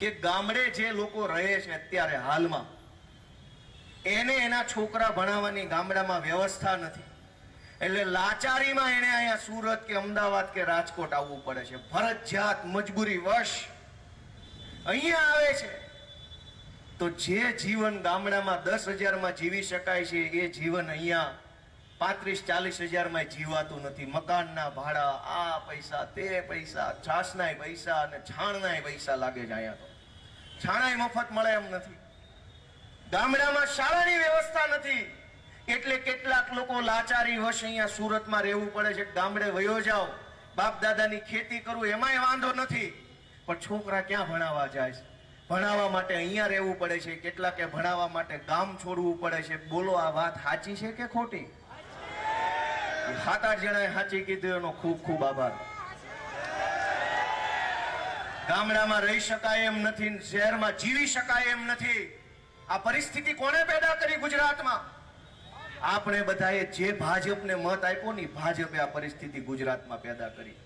કે ગામડે જે લોકો રહે છે અત્યારે હાલમાં, એને એના છોકરા ભણાવવાની ગામડામાં વ્યવસ્થા નથી. એટલે લાચારીમાં એને અહીંયા સુરત કે અમદાવાદ કે રાજકોટ આવવું પડે છે. ફરજિયાત, મજબૂરી, વશ. અહીંયા આવે છે. તો જે જીવન ગામડામાં દસ હજારમાં જીવી શકાય છે, એ જીવન અહીંયા પાંત્રીસ, ચાલીસ હજારમાં જીવાતું નથી. મકાનના ભાડા, આ પૈસા, તે પૈસા છાસનાય પૈસા અને છાણનાય પૈસા લાગે છે અહીંયા તો. છાણાય મફત મળે એમ નથી. ગામડામાં શાળાની વ્યવસ્થા નથી. એટલે કેટલાક લોકો લાચારી વશ અહીંયા સુરતમાં રહેવું પડે છે. ગામડે વયો જાઓ. બાપ દાદાની ખેતી કરવું એમાંય વાંધો નથી. પણ છોકરા ક્યાં ભણાવવા જાય છે? ભણાવવા માટે અહીંયા રહેવું પડે છે. કેટલાકે ભણાવવા માટે ગામ છોડવું પડે છે. બોલો, આ વાત સાચી છે કે ખોટી? સાત આઠ જણાએ સાચી કીધું, એનો ખૂબ ખૂબ આભાર. ગામડામાં રહી શકાય એમ નથી, શહેરમાં જીવી શકાય એમ નથી. આ પરિસ્થિતિ કોને પેદા કરી ગુજરાતમાં? આપણે બધાએ જે ભાજપને મત આપ્યો ને ભાજપે આ પરિસ્થિતિ ગુજરાતમાં પેદા કરી.